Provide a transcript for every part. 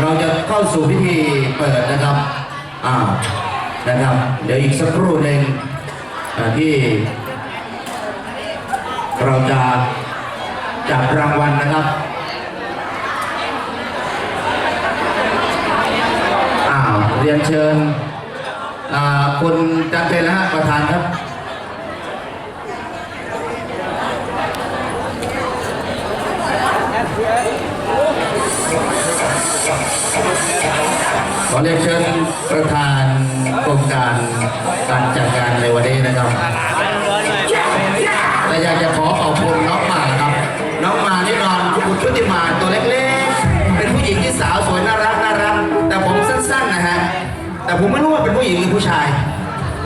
เราจะเข้าสู่พิธีเปิดนะครับอ่านะครับ เดี๋ยวอีกสักครู่หนึ่งที่ เราจะจับรางวัลนะครับอ้าวเรียนเชิญอ่าคุณจันเพลนะฮะประธานครับ อเรียนเชิญประธานโครงการการจัดงานในวันนี้นะครับแต่อยากจะขอขอบคุณน้องหมาครับ น้องหมานี่นอนคุณชุติมาตัวเล็กๆ เป็นผู้หญิงที่สาวสวยน่ารักน่ารัก แต่ผมสั้นๆนะฮะ แต่ผมไม่รู้ว่าเป็นผู้หญิงหรือผู้ชาย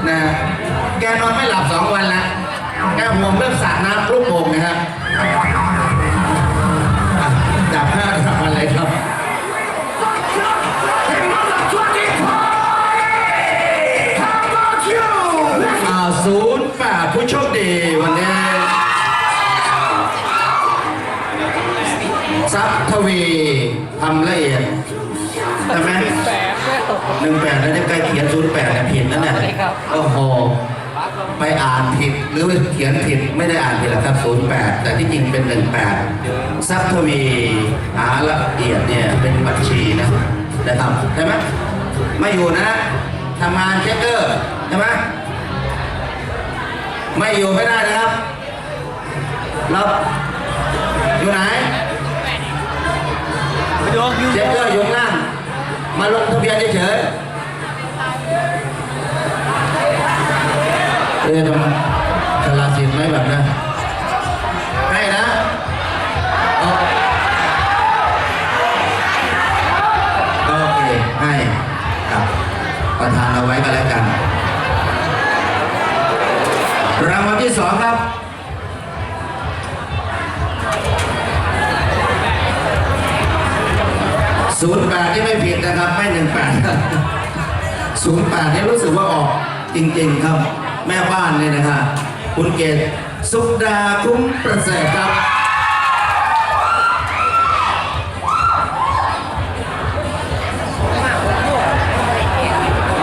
นะฮะแกนอนไม่หลับสองวันแล้วแกห่วงเรื่องสระน้ำลูกโป่งนะครับำละเอียดใช่ไหมหนึ่งแปดแล้วจะใกล้เขียนศูนย์แปดผิดนั่นแหละโอ้โหไปอ่านผิดหรือเขียนผิดไม่ได้อ่านผิดหรอกครับศูนย์แปดแต่ที่จริงเป็นหนึ่งแปดทรัพย์ทวีหาละเอียดเนี่ยเป็นบัญชีนะนะครับใช่ไหมไม่อยู่นะทำงานเช็คเกอร์ใช่ไหมไม่อยู่ไม่ได้นะครับ เอ๊ะทำไมฉลาดสิทธิ์ไหมแบบนั้นให้นะโอเคให้ครับประธานเอาไว้ก็แล้วกัน รางวัลที่สองครับศูนย์แปดที่ไม่ผิดนะครับ ไม่หนึ่งแปดศูนย์แปดนี่รู้สึกว่าออกจริง ๆ ครับ แม่บ้านเนี่ยนะครับคุณเกศสุดาคุ้มประเสริฐครับ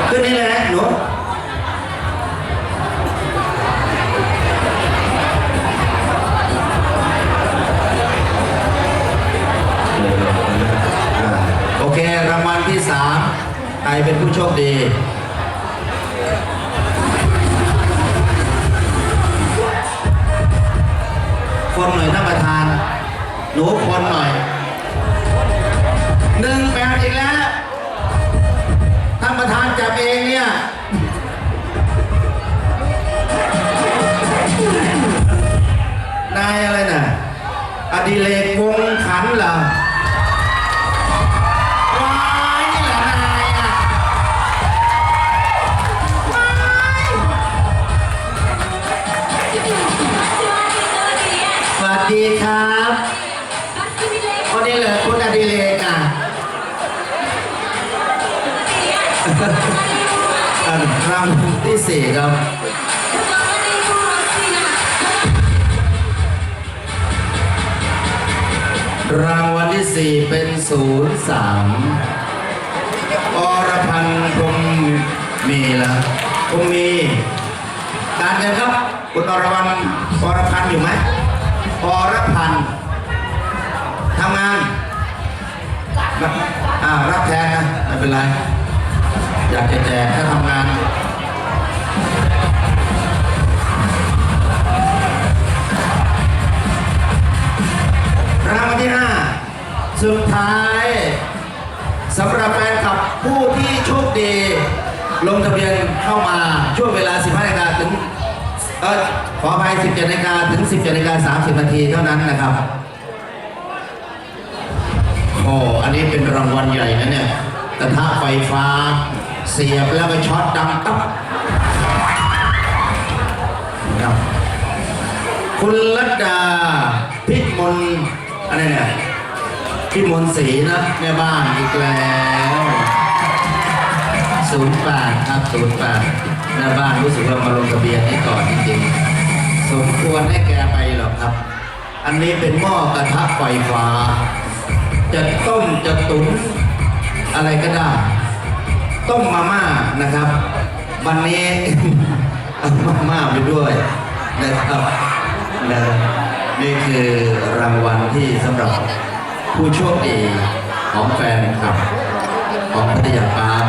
ขึ้นนี่เลยนะหนูโอเครางวัลที่สามใครเป็นผู้โชคดี คนหน่อยท่านประธาน หนูคนหน่อยหนึ่งแปดอีกแล้วท่านประธานจับเองเนี่ยนายอะไรน่ะอดีเลกวงขันเหรอ ดิเลกอะอะรางวัลที่สี่ครับรางวัลที่สี่เป็นศูนย์สามอรพันธ์คงมีละคงมีการเงินครับคุณอรพันธ์อรพันธ์อยู่ไหมอรพันธ์ทำงาน อ่ารับแทนนะไม่เป็นไร อยากจะแจกถ้าทำงานรางวัลที่ห้าสุดท้ายสำหรับแฟนคลับผู้ที่โชคดี ลงทะเบียนเข้ามาช่วงเวลา 15นาฬิกาถึงเออขออภัย17นาฬิกาถึง 17นาฬิกา30 นาทีเท่านั้นนะครับ โอ้อันนี้เป็นรางวัลใหญ่นะเนี่ยกระทะไฟฟ้า เสียบแล้วก็ช็อตดังตับครับคุณลัดดาพิมลอะไรเนี่ยพิมลศรีนะแม่บ้านอีกแล้วศูนย์แปดครับศูนย์แปดแม่บ้านรู้สึกว่ามาลงทะเบียนให้ก่อนจริงๆสมควรให้แกไปหรอกครับ อันนี้เป็นหม้อกระทะไฟฟ้า จะต้มจะตุ๋นอะไรก็ได้ ต้มมาม่านะครับ วันนี้ เอามาม่าไปด้วยนะครับนะนี่คือรางวัลที่สำหรับผู้โชคดีของแฟนคลับ ของพัทยาปาร์ค